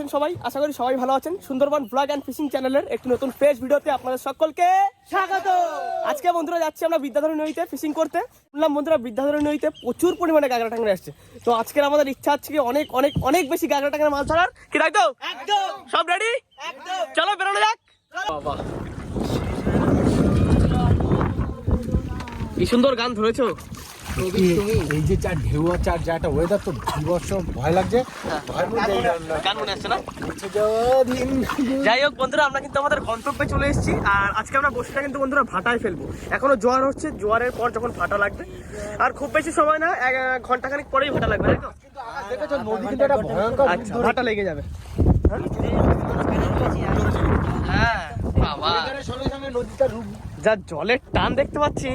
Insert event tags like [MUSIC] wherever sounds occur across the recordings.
আছেন সবাই? আশা করি সবাই ভালো আছেন। সুন্দরবন ব্লগ অ্যান্ড ফিশিং চ্যানেলের একটি নতুন ফ্রেশ ভিডিওতে আপনাদের সকলকে স্বাগত। আজকে বন্ধুরা যাচ্ছি আমরা বিদ্যাধরী নদীতে ফিশিং করতে। শুনলাম বন্ধুরা বিদ্যাধরী নদীতে প্রচুর পরিমাণে গাগরা টাংরা আসছে। তো আজকের আমাদের ইচ্ছা আছে কি অনেক অনেক অনেক বেশি গাগরা টাংরা মাছ ধরার। কি তাই তো? একদম। সব রেডি একদম। চলো বেরোনো যাক। বাবা। কি সুন্দর গান ধরেছো? এই যে চার ঢেউ আর চার যা একটা ওয়েদার তো বিবর্ষ ভয় লাগছে। যাওয়া দিন যাই হোক বন্ধুরা আমরা কিন্তু আমাদের গন্তব্যে চলে এসেছি। আর আজকে আমরা বসেটা কিন্তু বন্ধুরা ভাটায় ফেলব। এখনও জোয়ার হচ্ছে জোয়ারের পর যখন ভাটা লাগবে। আর খুব বেশি সময় না এক ঘণ্টা খানিক পরেই ভাটা লাগবে তাই তো? দেখেছ নদী কিন্তু একটা ভয়ঙ্কর আচ্ছা ভাটা লেগে যাবে। হ্যাঁ? বাবা। নদীটা রূপ যা জলের টান দেখতে পাচ্ছি।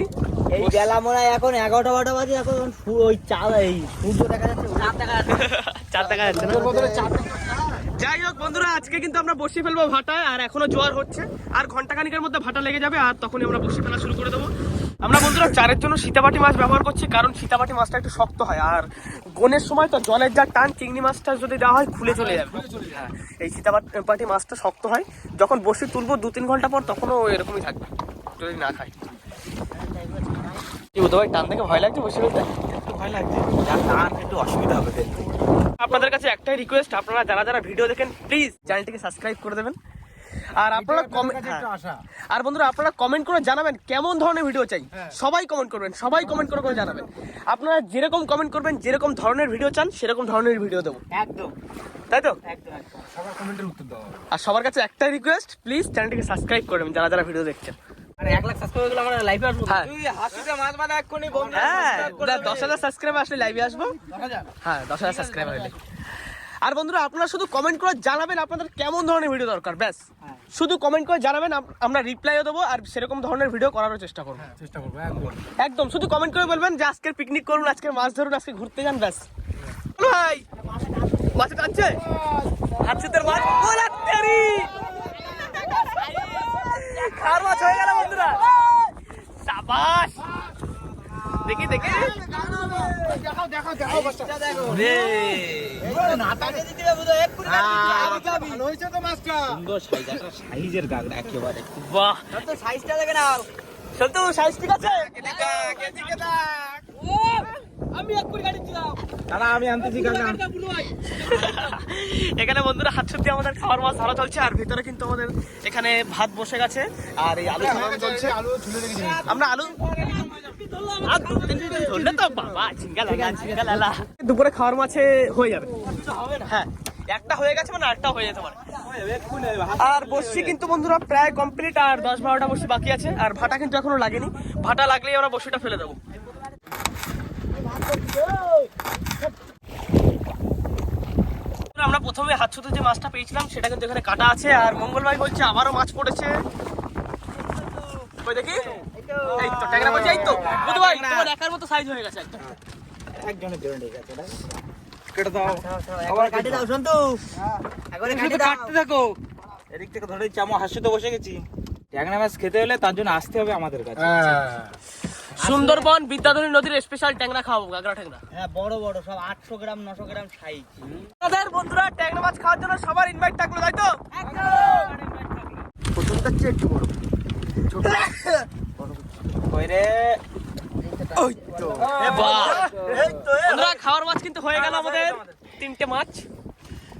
এই বেলা মনে হয় এখন এগারোটা বারোটা বাজে এখন ওই চাঁদ এই সূর্য দেখা যাচ্ছে চাঁদ দেখা যাচ্ছে। [LAUGHS] চার টাকা যাচ্ছে যাই হোক বন্ধুরা আজকে কিন্তু আমরা বসে ফেলব ভাটায় আর এখনও জোয়ার হচ্ছে। আর ঘণ্টা খানিকের মধ্যে ভাটা লেগে যাবে আর তখনই আমরা বসে ফেলা শুরু করে দেবো। আমরা বন্ধুরা চারের জন্য সীতাবাটি মাছ ব্যবহার করছি কারণ সীতাবাটি মাছটা একটু শক্ত হয় আর গনের সময় তো জলের যা টান চিংড়ি মাছটা যদি দেওয়া হয় খুলে চলে যাবে। হ্যাঁ এই সীতাবাটি মাছটা শক্ত হয় যখন বসে তুলবো দু তিন ঘণ্টা পর তখনও এরকমই থাকবে যদি না খাই। কি বলতো ভাই টান থেকে ভয় লাগছে বসে ফেলতে ভয় লাগছে। টান একটু অসুবিধা হবে আপনাদের কাছে একটাই রিকোয়েস্ট আপনারা যারা যারা ভিডিও দেখেন প্লিজ চ্যানেলটিকে সাবস্ক্রাইব করে দেবেন। আর আপনারা কমেন্ট আশা। আর বন্ধুরা আপনারা কমেন্ট করে জানাবেন কেমন ধরনের ভিডিও চাই। সবাই কমেন্ট করবেন সবাই কমেন্ট করে করে জানাবেন। আপনারা যেরকম কমেন্ট করবেন যেরকম ধরনের ভিডিও চান সেরকম ধরনের ভিডিও দেবো। একদম। তাই তো? সবার কমেন্টের উত্তর আর সবার কাছে একটাই রিকোয়েস্ট প্লিজ চ্যানেলটিকে সাবস্ক্রাইব করবেন যারা যারা ভিডিও দেখছেন। আর হ্যাঁ। মাছ হ্যাঁ হ্যাঁ বন্ধুরা আপনারা শুধু কমেন্ট করে জানাবেন আপনাদের কেমন ধরনের ভিডিও দরকার ব্যাস। হ্যাঁ। শুধু কমেন্ট করে জানাবেন আমরা রিপ্লাইও দেবো আর সেরকম ধরনের ভিডিও করারও চেষ্টা করব। চেষ্টা করব একদম। শুধু কমেন্ট করে বলবেন যে আজকের পিকনিক করুন আজকে মাছ ধরুন আজকে ঘুরতে যান ব্যাস। ভাই মাছ মাছ? ওলা তেরি খার মাছ হয়ে গেল বন্ধুরা। সাবাস। দেখি দেখি। দেখাও দেখাও দেখাও বাচ্চা রে ভালো হয়েছে তো মাছটা সাইজের গাগড়া একেবারে। বাহ। তো সাইজটা দেখে নাও। সন্তু সাইজ ঠিক আছে? আমি এক কুড়ি গাড়ি ছিলাম। দাদা আমি আনতেছি গাগড়া এখানে বন্ধুরা হাত সত্যি আমাদের খাওয়ার মাছ ধরা চলছে আর ভিতরে কিন্তু আমাদের এখানে ভাত বসে গেছে আর এই আলু ছাড়ানো চলছে। আলু ঝুলে রেখেছি আমরা আলু দুপুরে খাওয়ার মাছে হয়ে যাবে। হ্যাঁ একটা হয়ে গেছে মানে আরেকটা হয়ে যেতে পারে। আর বসছি কিন্তু বন্ধুরা প্রায় কমপ্লিট আর দশ বারোটা বসি বাকি আছে আর ভাটা কিন্তু এখনও লাগেনি। ভাটা লাগলেই আমরা বসিটা ফেলে দেবো। আমরা প্রথমে হাত ছুতে যে মাছটা পেয়েছিলাম সেটা কিন্তু এখানে কাটা আছে। আর মঙ্গল ভাই বলছে আবারও মাছ পড়েছে। ওই দেখি? এই তো ট্যাংরা বলছে এই তো বুধ ভাই তোমার একার মতো সাইজ হয়ে গেছে একদম। একজনের জন্য ঠিক আছে কেটে দাও। আবার কাটে দাও। সন্তু। একবারে কাটে দাও। কাটতে থাকো। এদিক থেকে ধরে চামো হাসিতে বসে গেছি। ট্যাংরা মাছ খেতে হলে তার জন্য আসতে হবে আমাদের কাছে। হ্যাঁ। সুন্দরবন বিদ্যাধরী নদীর স্পেশাল ট্যাংরা খাওয়াবো গাগরা ট্যাংরা। হ্যাঁ বড় বড় সব আটশো গ্রাম নশো গ্রাম সাইজ। বন্ধুরা ট্যাংরা মাছ খাওয়ার জন্য সবার ইনভাইট থাকল তাই তো? প্রথমটা হচ্ছে একটু বড়। খাওয়ার মাছ কিন্তু হয়ে গেল আমাদের তিনটে মাছ।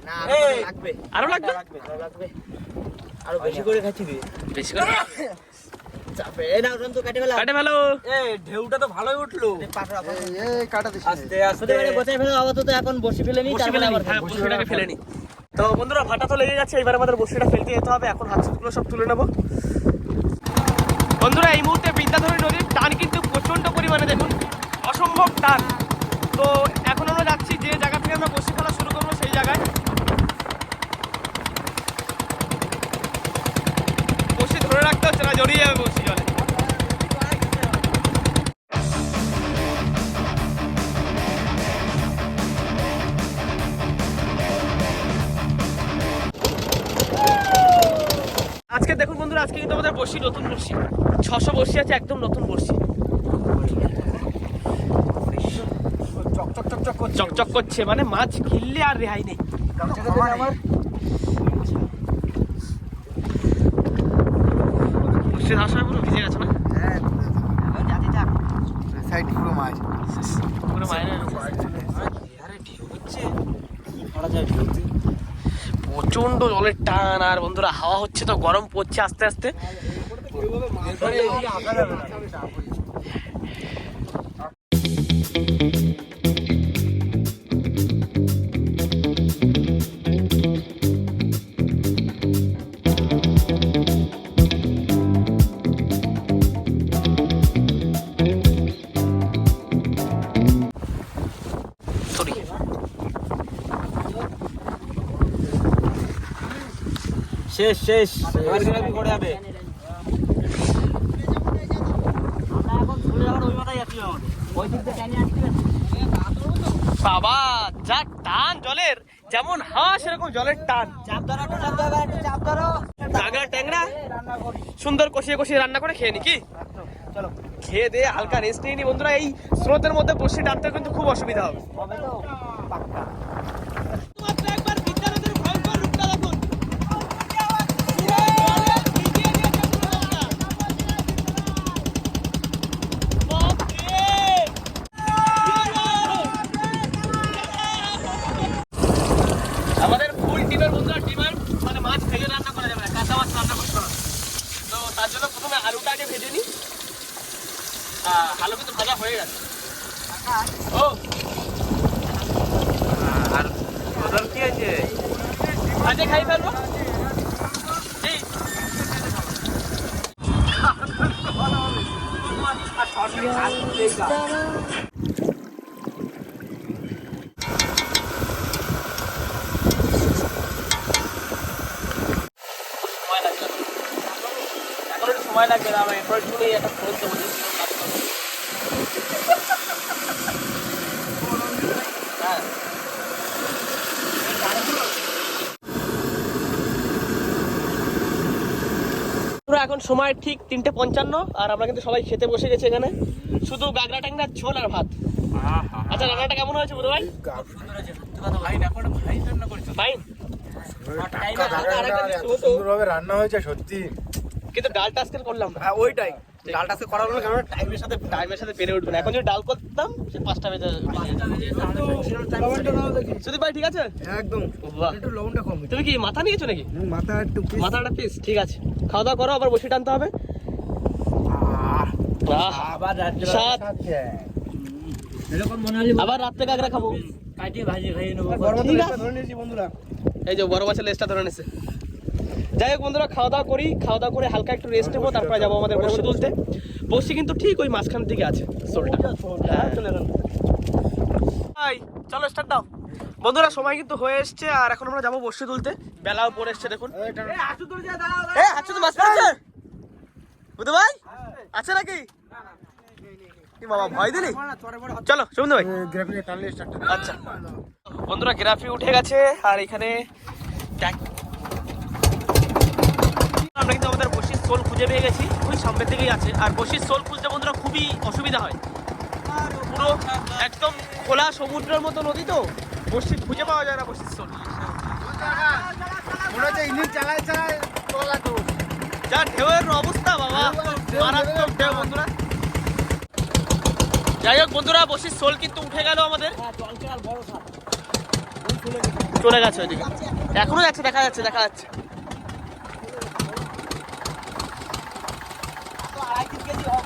না এই। লাগবে। আরও লাগবে? লাগবে আরও লাগবে। আরও বেশি করে খাচ্ছি রে বেশি করে? চাপে। এই নাও সন্তু কাটে ফেলা কাটে ফেলো। এই ঢেউটা তো ভালোই উঠল। এই কাটা দিস। আস্তে আস্তে। বসে ফেলে আপাতত এখন বসে ফেলে নি বসি ফেলে বসিটাকে ফেলে নি তো বন্ধুরা ভাটা তো লেগে গেছে এবার আমাদের বসিটা ফেলতে যেতে হবে। এখন হাতগুলো সব তুলে নেব। বন্ধুরা এই মুহূর্তে বিদ্যাধরী নদীর টান কিন্তু প্রচণ্ড পরিমাণে দেখুন অসম্ভব টান। তো এখন আমরা যাচ্ছি যে জায়গা বসি। ছশো বসি আছে, একদম নতুন বসি। চকচক করছে মানে মাছ ঘিরলে আর রেহাই নেই। বসে আসার পুরো ভিজে গেছে না? সাইড পুরো মাছ পুরো প্রচণ্ড জলের টান, আর বন্ধুরা হাওয়া হচ্ছে তো, গরম পড়ছে আস্তে আস্তে। শেষ শেষ। করে যাবে? বাবা যা টান জলের যেমন হাঁস সেরকম জলের টান। ট্যাংরা সুন্দর কষিয়ে কষিয়ে রান্না করে খেয়ে নি কি? খেয়ে দিয়ে হালকা রেস্ট নিয়ে নি বন্ধুরা এই স্রোতের মধ্যে বসে টানতে কিন্তু খুব অসুবিধা হবে। তার জন্য প্রথমে আলুটা আগে ভেজে নিই। আলু কিন্তু ভাজা হয়ে গেছে। ও। আর বদল কি আছে? ভাজে খাই ফেলব? জি সময় লাগবে না। এখন আমার একটা ফোন দেবো। হ্যাঁ এখন সময় ঠিক তিনটে পঞ্চান্ন আর আমরা কিন্তু সবাই খেতে বসে গেছি এখানে। শুধু গাগরা ট্যাংরা ঝোল আর ভাত। আচ্ছা রান্নাটা কেমন হয়েছে বুধ ভাই? ফাইন রান্না হয়েছে সত্যি। কিন্তু ডালটা আজকে করলাম না। ওইটাই। ডালটা আজকে করা হলো কারণ টাইমের সাথে টাইমের সাথে পেরে উঠবে না। এখন যদি ডাল করতাম সে পাঁচটা বেজে সুদীপ ভাই ঠিক আছে? একদম। একটু লবণটা কম তুমি কি মাথা নিয়েছো নাকি? মাথা একটু মাথাটা পিস ঠিক আছে। খাওয়া দাওয়া করো আবার বসে টানতে হবে। আহ, আবার রাত্রে কাকড়া খাব। কাটিয়ে ভাজি খাইয়ে নেব। ঠিক আছে। বন্ধুরা। এই যে বড় মাছের লেজটা ধরে নিছে। যাই হোক বন্ধুরা খাওয়া দাওয়া করি খাওয়া দাওয়া করে হালকা একটু রেস্ট নেব তারপরে যাব আমাদের বসে তুলতে। বসি কিন্তু ঠিক ওই মাঝখান দিকে আছে সোলটা। হ্যাঁ। চলে ভাই চলো স্টার্ট দাও। বন্ধুরা সময় কিন্তু হয়ে এসছে আর এখন আমরা যাব বসে তুলতে। বেলাও পড়ে এসছে দেখুন। পড়েছে ভাই? আছে নাকি? বাবা ভয় দিলি? চলো শুনুন ভাই। আচ্ছা। বন্ধুরা গ্রাফি উঠে গেছে আর এখানে আমরা কিন্তু আমাদের বসির সোল খুঁজে পেয়ে গেছি ওই সামনের দিকেই আছে। আর বসির সোল খুঁজতে বন্ধুরা খুবই অসুবিধা হয়। পুরো একদম খোলা সমুদ্রের মতো নদী তো। বসি খুঁজে পাওয়া যায় না বসির সোল। যা ঢেউয়ের অবস্থা বাবা। মারাত্মক ঢেউ বন্ধুরা। যাই হোক বন্ধুরা বসির সোল কিন্তু উঠে গেল আমাদের। চলে গেছে ওইদিকে। এখনও যাচ্ছে দেখা যাচ্ছে দেখা যাচ্ছে হ্যাঁ সোনা বকর মতো সাইজের হ্যাঁ সোনা বগো না ভাই মাছ টানে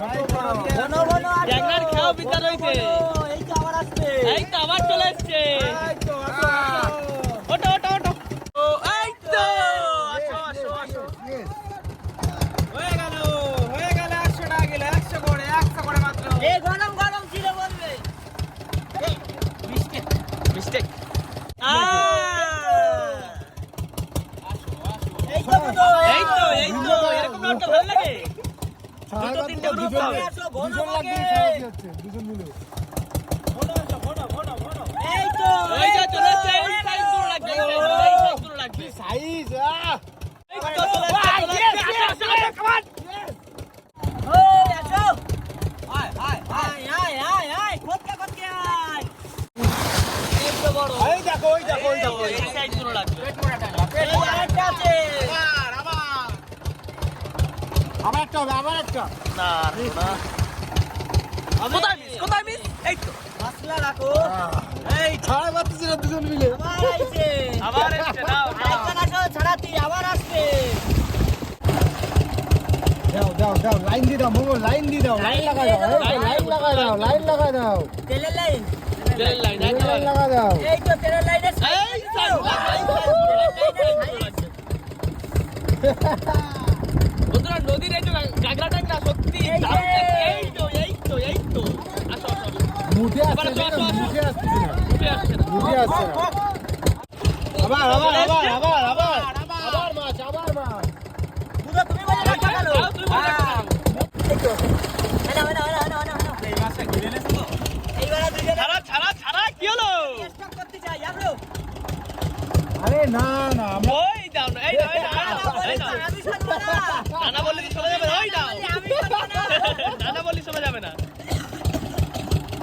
ট্যাংরার খেয়াও এই তো আবার চলে এসছে। ওটো ওটো ওটো এই তো হয়ে গেল হয়ে গেল একশো টাকা গেলে একশো করে একশো করে মাত্র। মিস্টেক এই তো এরকম লটকা ভালো লাগে। দুটো তিনটে দুজন হবে। দুজন লাগবে। হচ্ছে দুজন মিলে। এই তো এই যে চলে এসছে এই সাইজগুলো লাগবে এই সাইজ লাগবে সাইজ আহ। এই তো চলে এসছে, চলে এসছে, আসো, আসো, আসো, come on! ওই আসো আয় আয় আয় আয় আয় আয় কোতকে কোতকে আয় এই তো বড় এই দেখো ওই দেখো ওই দেখো এই সাইজগুলো লাগবে এই আরেকটা আছে আবার একটা হবে আবার একটা না না কোথায় মিস কোথায় মিস এই তো মশলা রাখো এই ছাড়া পাচ্ছি না দুজন মিলে আবার আইছে আবার এসছে নাও নাও। আরেকটা আসো ছাড়াতি আবার আসছে দাও দাও দাও লাইন দিয়ে দাও মোমো লাইন দিয়ে দাও লাইন লাগাই দাও লাইন লাগাই দাও লাইন লাগাই দাও তেলের লাইন তেলের লাইন লাইন লাগাই দাও এই তো তেলের লাইনের এই লাগবে। বন্ধুরা নদীর এই যে গাগরা টাগরা সত্যি আবার আসছে না উঠে আসছে না। মুঠে আসছে না আবার আবার আবার আবার আবার আবার মাছ আবার মাছ বুঝো তুমি বলে রাখা গেল আরে না না ওই দাও না এই দাও এই দাও, না বললে চলে যাবে ওই দাও আমি শুনব না নানা বললে চলে যাবে না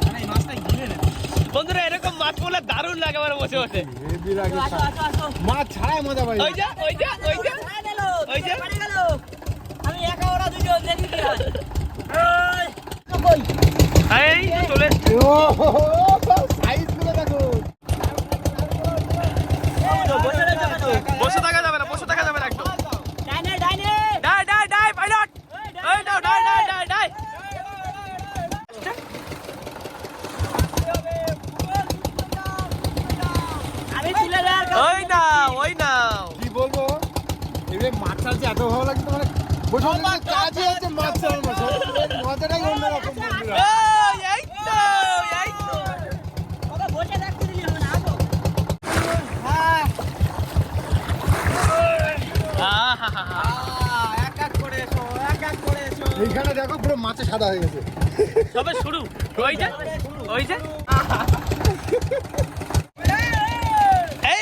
মানে এই মাছটা ঘিরে এনেছে বন্ধুরা এরকম মাছ বলে দারুণ লাগে আমার বসে বসে। মাছ ছাড়াই মজা পাই। ওই যা ওই যা ওই যা। ওই যা। আমি একা ওরা দুজন দেখি হয়। এই চলে এসছে। ও সাইজগুলো দেখো এই তো বসে রয়েছে কেন বসে থাকা যাবে না বসে থাকা যাবে না একদম ডাইনে ডাইনে ডাই ডাই ডাই পাইলট এই দাও ডাই ডাই ডাই ডাই আমি তুলে দেওয়ার ওই নাও ওই নাও কি বলব এবারে মাছ ছাড়ছে এত ভালো লাগে তো মানে বসে বসে কাজই হচ্ছে মাছ ছাড়ার মতো মজাটাই অন্যরকম বন্ধুরা এই এই তো এই তো ওকে বসে থাকতে দিলি হবে না আসো আহাহাহা। এক এক করে এসো এক এক করে এসো এইখানে দেখো পুরো মাছে সাদা হয়ে গেছে। সবে শুরু। ওই যে ওই যে। এই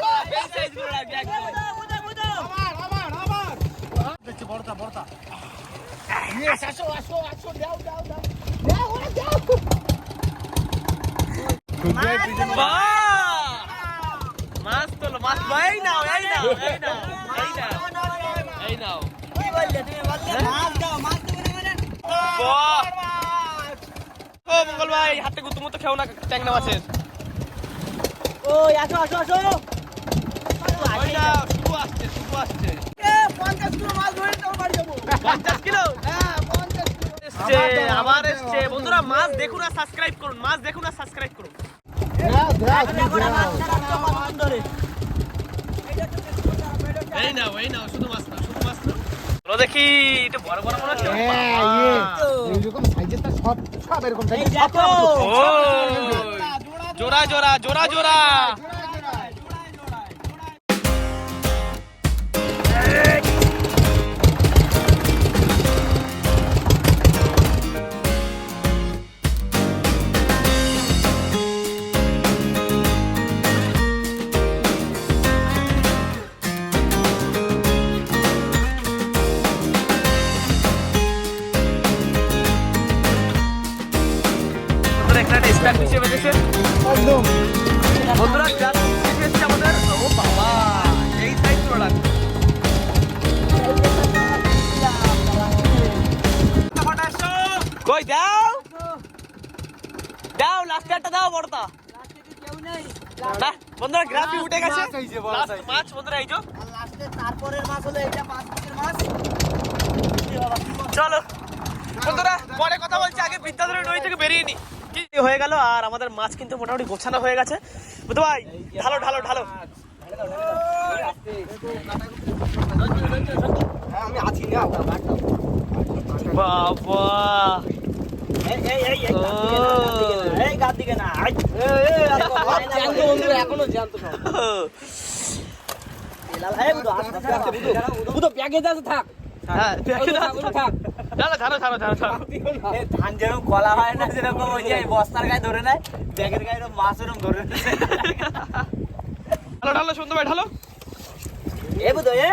তো সাইজ একদম আবার আবার আবার দেখছি বড়টা বড়টা। ইয়েস আসো আসো আসো দাও দাও দাও। দাও ওরা দাও মাছ তোলো মাছ। এই নাও এই নাও এই নাও এই নাও। এই নাও কি বললে তুমি বললে মাছ দাও মাছ দেবো না মানে! ও মঙ্গল ভাই হাতে গুতুমো তো খেও না ট্যাংরা মাছের ওই আসো আসো আসো শুধু মাছ বন্ধুরা মাছ দেখুন আর সাবস্ক্রাইব করুন মাছ দেখুন সাবস্ক্রাইব করুন এই নাও এই মাছ না দেখি এটা বড় বড় মনে হচ্ছে হ্যাঁ ইয়ে এইরকম সাইজের তা সব সব এরকম জোড়া জোড়া জোড়া জোড়া হিসেবে বেঁধেছে। একদম। বন্ধুরা এসছে আমাদের। ও বাবা এই সাইজ কই দাও। দাও লাস্টে একটা দাও বড়টা। না বন্ধুরা গ্রাফি উঠে গেছে। মাছ বন্ধুরা এই যে। লাস্টে তারপরের মাছ হলো এটা পাঁচ পিসের মাছ চলো। বন্ধুরা পরে কথা বলছি আগে বিদ্যাধরের নদী থেকে বেরিয়ে নি। কি হয়ে গেল আর আমাদের মাছ কিন্তু মোটামুটি গোছানো হয়ে গেছে বুঝতে ভাই ঢালো ঢালো ঢালো বাবা এখনও জ্যান্ত থাক হ্যাঁ থাক না না ছাড়ো ছাড়ো ছাড়ো ছাড়ো। ধান যেরকম কলা হয় না সেরকম ওই যে বস্তার গায়ে ধরে নেয় ব্যাগের গায়ে মাছ ওরকম ধরে নেয়। ঢালো ঢালো সুন্দর ভাই ঢালো। এই বুধো এ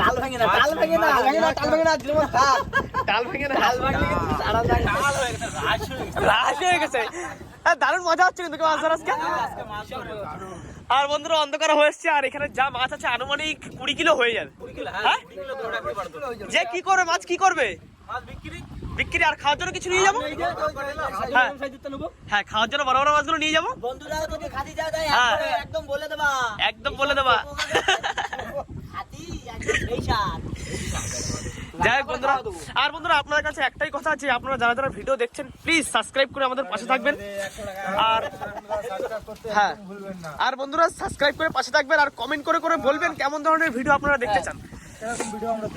টাল ভাঙে না টাল ভাঙে না ভাঙে না টাল ভাঙে না দিলে মত থাক ডাল ভেঙে না। টাল ভাঙলে কিন্তু সারা যায় কাল হয়ে গেছে, রাশ হয়ে হয়ে হ্যাঁ, দারুণ মজা হচ্ছে কিন্তু মাছ আজকে। আর বন্ধুরা অন্ধকার হয়ে এসছে আর এখানে যা মাছ আছে আনুমানিক কুড়ি কিলো হয়ে যাবে। কুড়ি কিলো, হ্যাঁ, যে কি করবে মাছ কি করবে? বিক্রি? বিক্রি আর খাওয়ার জন্য কিছু নিয়ে যাব? হ্যাঁ। হ্যাঁ। খাওয়ার জন্য বড় বড় মাছগুলো নিয়ে যাব? বন্ধুরা হ্যাঁ। একদম বলে দেবা। একদম বলে যাই বন্ধুরা আর বন্ধুরা আপনাদের কাছে একটাই কথা আছে আপনারা যারা যারা ভিডিও দেখছেন প্লিজ সাবস্ক্রাইব করে আমাদের পাশে থাকবেন। আর হ্যাঁ আর বন্ধুরা সাবস্ক্রাইব করে পাশে থাকবেন আর কমেন্ট করে করে বলবেন কেমন ধরনের ভিডিও আপনারা দেখতে চান।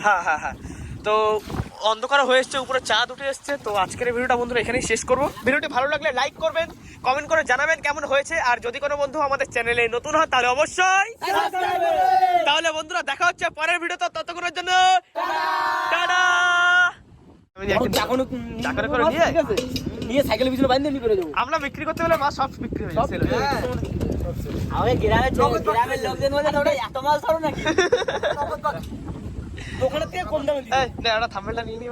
হ্যাঁ হ্যাঁ হ্যাঁ। তো অন্ধকার হয়ে এসছে উপরে চাঁদ উঠে এসছে। তো আজকের ভিডিওটা বন্ধুরা এখানেই শেষ করব। ভিডিওটি ভালো লাগলে লাইক করবেন কমেন্ট করে জানাবেন কেমন হয়েছে। আর যদি কোনো বন্ধু আমাদের চ্যানেলে নতুন হয় তাহলে অবশ্যই তাহলে বন্ধুরা দেখা হচ্ছে পরের ভিডিওতে। ততক্ষণের জন্য টাটা! আমরা বিক্রি করতে গেলে মাছ সব বিক্রি হয়ে। আমাকে গ্রামের গ্রামের লোকদের মধ্যে তোমরা এত মাছ ধরো নাকি? দোকানের থেকে কম দামে দিই না একটা থাম্বনেলটা নিয়ে নিই।